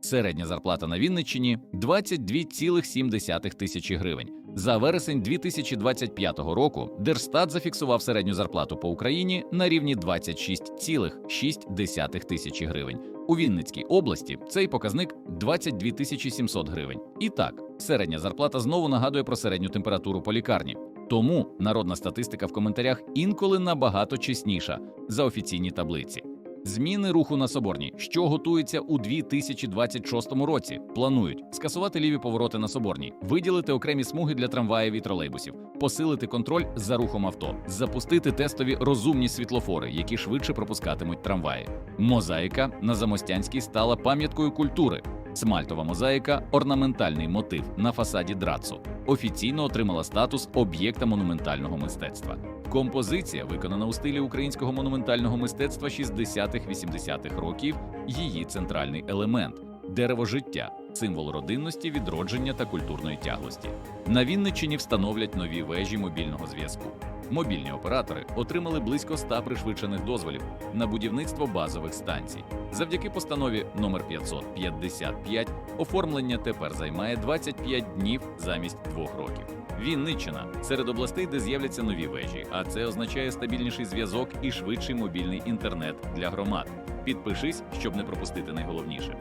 Середня зарплата на Вінниччині 22,7 тисячі гривень. За вересень 2025 року Держстат зафіксував середню зарплату по Україні на рівні 26,6 тисячі гривень. У Вінницькій області цей показник 22 тисячі 700 гривень. І так, середня зарплата знову нагадує про середню температуру по лікарні. Тому народна статистика в коментарях інколи набагато чесніша за офіційні таблиці. Зміни руху на Соборній, що готується у 2026 році, планують скасувати ліві повороти на Соборній, виділити окремі смуги для трамваїв і тролейбусів, посилити контроль за рухом авто, запустити тестові розумні світлофори, які швидше пропускатимуть трамваї. Мозаїка на Замостянській стала пам'яткою культури. Смальтова мозаїка орнаментальний мотив на фасаді драцу, офіційно отримала статус об'єкта монументального мистецтва. Композиція виконана у стилі українського монументального мистецтва 60-80-х років. Її центральний елемент дерево життя, символ родинності, відродження та культурної тяглості. На Вінниччині встановлять нові вежі мобільного зв'язку. Мобільні оператори отримали близько 100 пришвидшених дозволів на будівництво базових станцій. Завдяки постанові номер 555 оформлення тепер займає 25 днів замість двох років. Вінниччина серед областей, де з'являться нові вежі, а це означає стабільніший зв'язок і швидший мобільний інтернет для громад. Підпишись, щоб не пропустити найголовніше.